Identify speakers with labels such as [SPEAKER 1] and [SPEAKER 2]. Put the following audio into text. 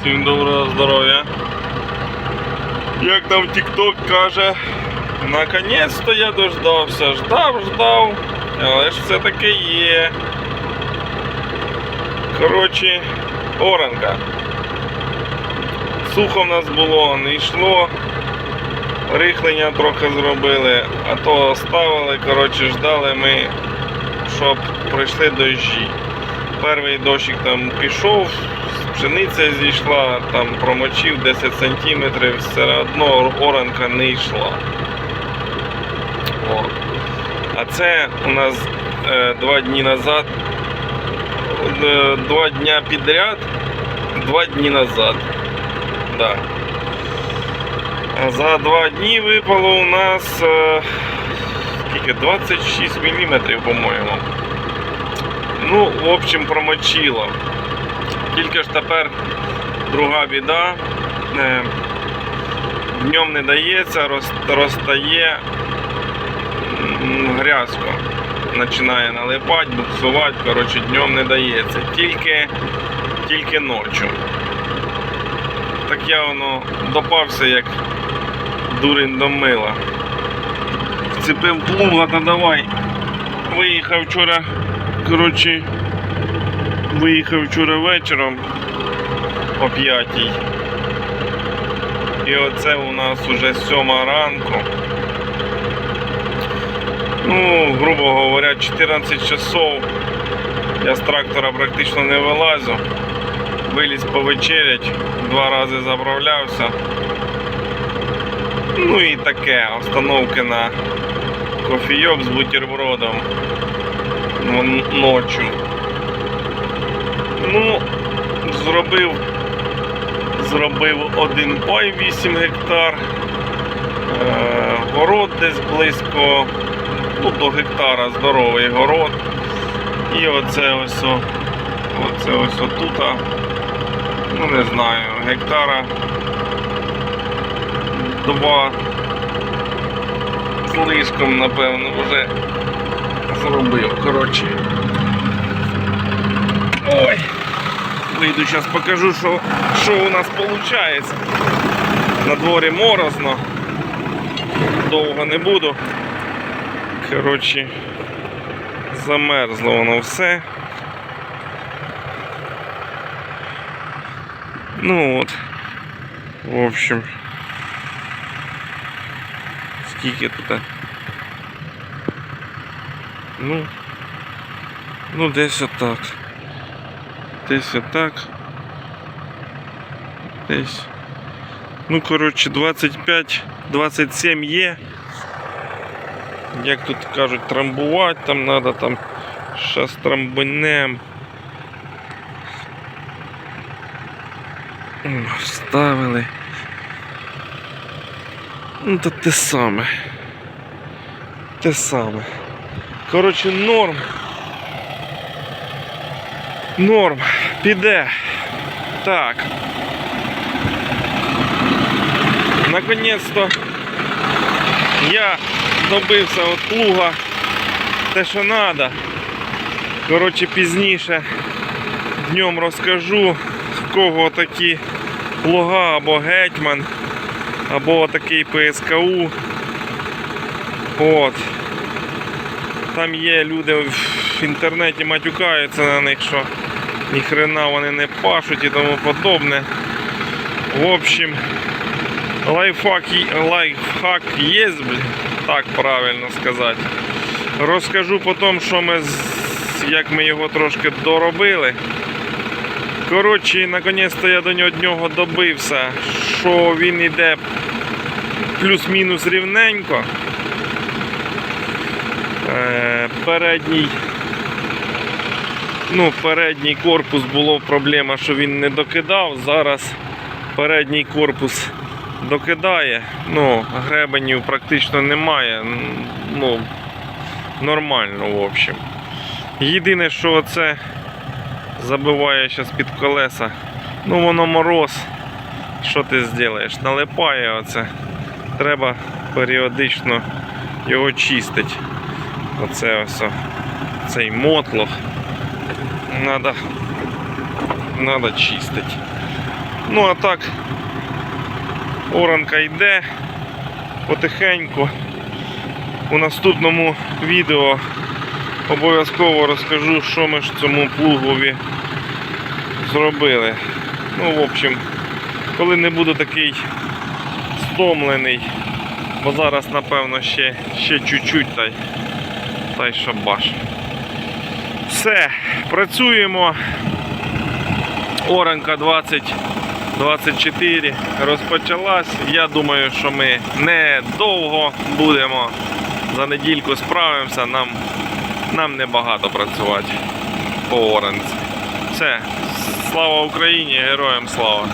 [SPEAKER 1] Всім доброго здоров'я. Як там TikTok каже, наконець-то я дождався. Ждав, ждав, але ж все-таки є. Коротше, оранка. Сухо в нас було, не йшло. Рихлення трохи зробили, а то ставили, коротше, ждали ми, щоб пройшли дощі. Перший дощик там пішов, пшениця зійшла, там промочив 10 сантиметрів, все одно оранка не йшла. О. А це у нас е, два дні назад, е, два дня підряд, два дні назад. Да. За два дні випало у нас е, скільки? 26 мм, по-моєму. Ну, в общем, промочило. Тільки ж тепер друга біда. Е, Днем не дається, роз- розтає грязко. Починає налипати, буксувати, коротше, днем не дається. Тільки, тільки ночі. Так я воно допався як дурень до мила. Вцепив плуга та давай. Виїхав вчора, коротше, виїхав вчора вечором о п'ятій. І оце у нас уже сьома ранку. Ну, грубо говоря, 14 часов. Я з трактора практично не вилазю. Виліз повечерять, два рази заправлявся. Ну і таке, остановки на кофійок з бутербродом ночі. Ну, зробив, зробив один пай 8 гектар, е, город десь близько, ну, до гектара здоровий город. І оце ось, оце ось отута, ну не знаю, гектара два з лишком, напевно, вже зробив. Коротше. Ой. Вийду зараз покажу, що, що у нас виходить. На дворі морозно. Довго не буду. Коротше, замерзло воно все. Ну от. В общем. Скільки тут? Ну, ну десь отак. Десь отак. Десь. Ну, коротше, 25-27 є. Як тут кажуть, трамбувати там треба, там щас трамбанем. Вставили. Ну, то те саме. Те саме. Коротше, норм. Норм. Піде. Так. Наконець-то я добився от плуга те, що треба. Коротше, пізніше днем розкажу, в кого такі плуга або гетьман, або такий ПСКУ. От. Там є люди в інтернеті матюкаються на них, що ніхрена вони не пашуть і тому подобне. В общем, лайфхак, лайфхак є, блін, так правильно сказати. Розкажу потім, що ми, з- як ми його трошки доробили. Коротше, наконець-то я до нього, добився, що він йде плюс-мінус рівненько. Е, передній, ну, передній корпус було проблема, що він не докидав. Зараз передній корпус докидає. Ну, гребенів практично немає. Ну, нормально, в общем. Єдине, що це забиває зараз під колеса. Ну воно мороз. Що ти зробиш? Налипає оце. Треба періодично його чистити. Оце ось цей мотлох. Надо, надо чистити. Ну а так, оранка йде потихеньку. У наступному відео обов'язково розкажу, що ми ж цьому плугові зробили. Ну, в общем, коли не буду такий стомлений, бо зараз, напевно, ще, ще чуть-чуть та й, та й. Все, працюємо. Оранка 2024 розпочалась. Я думаю, що ми недовго будемо. За недільку справимося, нам, нам небагато працювати по оранці. Все, слава Україні, героям слава!